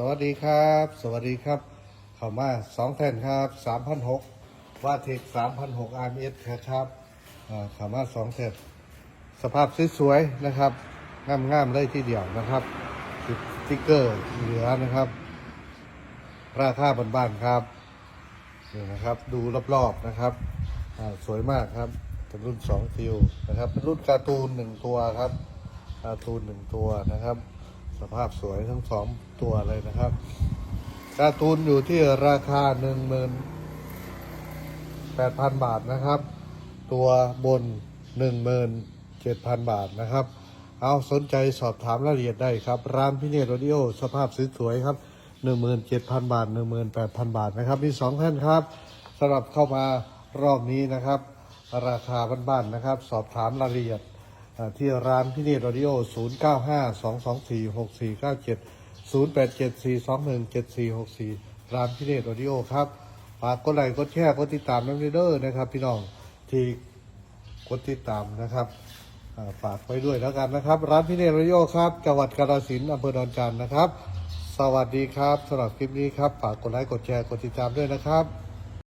สวัสดีครับ สวัสดีครับ เข้ามาสองแท่นครับสามพันหกว่าเทคสามพันหกอาร์เอสครับอ่าเข้ามาสองแท่นสภาพสวยๆนะครับงามๆได้ที่เดียวนะครับติดสติ๊กเกอร์เหลือนะครับ ราคาบ้านๆครับนี่นะครับ ดูรอบๆนะครับสวยมากครับเป็นรุ่นสองฟิวนะครับเป็นรุ่นการ์ตูนหนึ่งตัวครับการ์ตูนหนึ่งตัวนะครับ สภาพสวยทั้งสองตัวเลยนะครับการ์ตูนอยู่ที่ราคาหนึ่งหมื่นแปดพันบาทนะครับ ตัวบนหนึ่งหมื่นเจ็ดพันบาทนะครับ เอาสนใจสอบถามรายละเอียดได้ครับ ร้านพี่เนตรดิโอสภาพสวยๆครับหนึ่งหมื่นเจ็ดพันบาทหนึ่งหมื่นแปดพันบาทนะครับ มีสองท่านครับสำหรับเข้ามารอบนี้นะครับ ราคาบ้านๆนะครับ สอบถามรายละเอียด ที่ร้านพี่นิดออดิโอ 0 9 5 2 2 4 6 4 9 7 0 8 7 4 2 1 7 4 6 4 ร้านพี่นิดออดิโอครับฝากกดไลค์กดแชร์กดติดตามน้ำเด้อนะครับ พี่น้องที่กดติดตามนะครับฝากไว้ด้วยแล้วกันนะครับ ร้านพี่เนตรดิโอครับจังหวัดกาฬสินธุ์อำเภอดอนจานนะครับ สวัสดีครับสำหรับคลิปนี้ครับฝากกดไลค์กดแชร์กดติดตามด้วยนะครับ